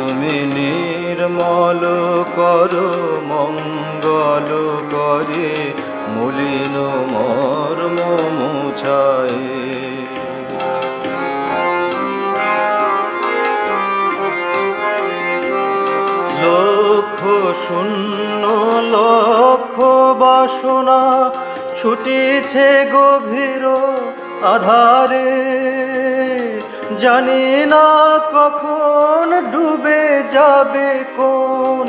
তুমি নির্মল কর, মঙ্গল করে, মলিন মর্ম মুছায়। লক্ষ শূন্য, লক্ষ বাসনা ছুটিছে গভীর আধারে। জানি না কখন ডুবে যাবে কোন